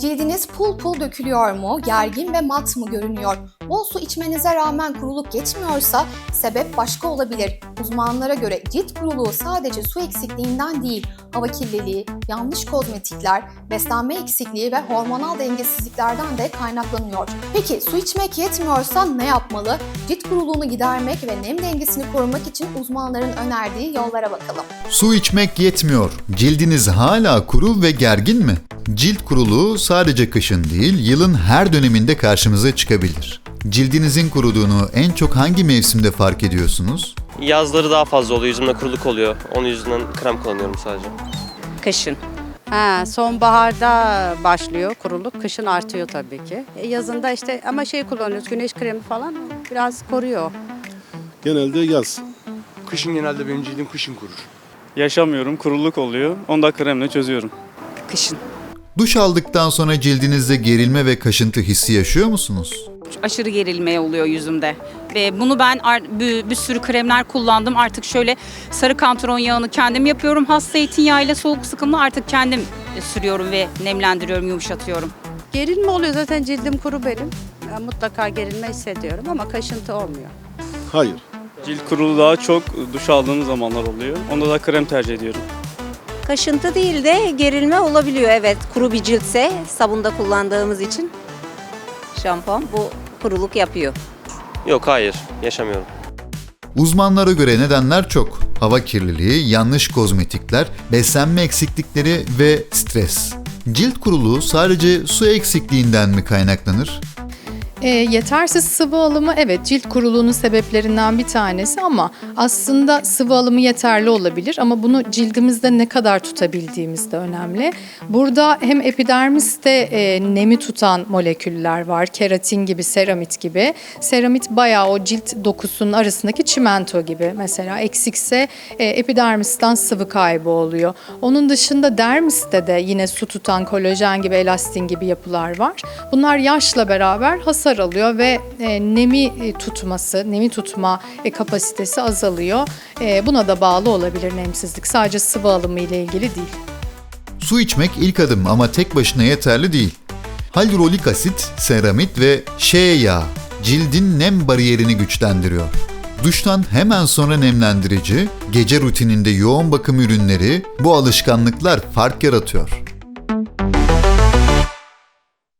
Cildiniz pul pul dökülüyor mu, gergin ve mat mı görünüyor? Bol su içmenize rağmen kuruluk geçmiyorsa sebep başka olabilir. Uzmanlara göre cilt kuruluğu sadece su eksikliğinden değil, hava kirliliği, yanlış kozmetikler, beslenme eksikliği ve hormonal dengesizliklerden de kaynaklanıyor. Peki su içmek yetmiyorsa ne yapmalı? Cilt kuruluğunu gidermek ve nem dengesini korumak için uzmanların önerdiği yollara bakalım. Su içmek yetmiyor. Cildiniz hala kuru ve gergin mi? Cilt kuruluğu sadece kışın değil, yılın her döneminde karşımıza çıkabilir. Cildinizin kuruduğunu en çok hangi mevsimde fark ediyorsunuz? Yazları daha fazla oluyor, yüzümde kuruluk oluyor. Onun yüzünden krem kullanıyorum sadece. Kışın. Ha, sonbaharda başlıyor kuruluk, kışın artıyor tabii ki. E, yazında işte ama şey kullanıyoruz, güneş kremi falan biraz koruyor. Genelde yaz. Kışın genelde benim cildim kışın kurur. Yaşamıyorum, kuruluk oluyor. Onu da kremle çözüyorum. Kışın. Duş aldıktan sonra cildinizde gerilme ve kaşıntı hissi yaşıyor musunuz? aşırı gerilme oluyor yüzümde. Ve bunu ben bir, bir sürü kremler kullandım. Artık şöyle sarı kantron yağını kendim yapıyorum. Has zeytinyağıyla soğuk sıkımlı artık kendim sürüyorum ve nemlendiriyorum, yumuşatıyorum. Gerilme oluyor zaten cildim kuru benim. Mutlaka gerilme hissediyorum ama kaşıntı olmuyor. Hayır. Cilt kuruluğu daha çok duş aldığım zamanlar oluyor. Onda da krem tercih ediyorum. Kaşıntı değil de gerilme olabiliyor evet. Kuru bir ciltse sabunda kullandığımız için şampuan bu kuruluk yapıyor. Yok hayır, yaşamıyorum. Uzmanlara göre nedenler çok. Hava kirliliği, yanlış kozmetikler, beslenme eksiklikleri ve stres. Cilt kuruluğu sadece su eksikliğinden mi kaynaklanır? E, yetersiz sıvı alımı evet cilt kuruluğunun sebeplerinden bir tanesi ama aslında sıvı alımı yeterli olabilir ama bunu cildimizde ne kadar tutabildiğimiz de önemli. Burada hem epidermiste e, nemi tutan moleküller var, keratin gibi, seramit gibi. Seramit bayağı o cilt dokusunun arasındaki çimento gibi. Mesela eksikse e, epidermisten sıvı kaybı oluyor. Onun dışında dermiste de yine su tutan kolajen gibi, elastin gibi yapılar var. Bunlar yaşla beraber hasar alıyor ve e, nemi e, tutması, nemi tutma e, kapasitesi azalıyor. E, buna da bağlı olabilir nemsizlik. Sadece sıvı alımı ile ilgili değil. Su içmek ilk adım ama tek başına yeterli değil. Hyaluronik asit, seramit ve şea yağı cildin nem bariyerini güçlendiriyor. Duştan hemen sonra nemlendirici, gece rutininde yoğun bakım ürünleri bu alışkanlıklar fark yaratıyor.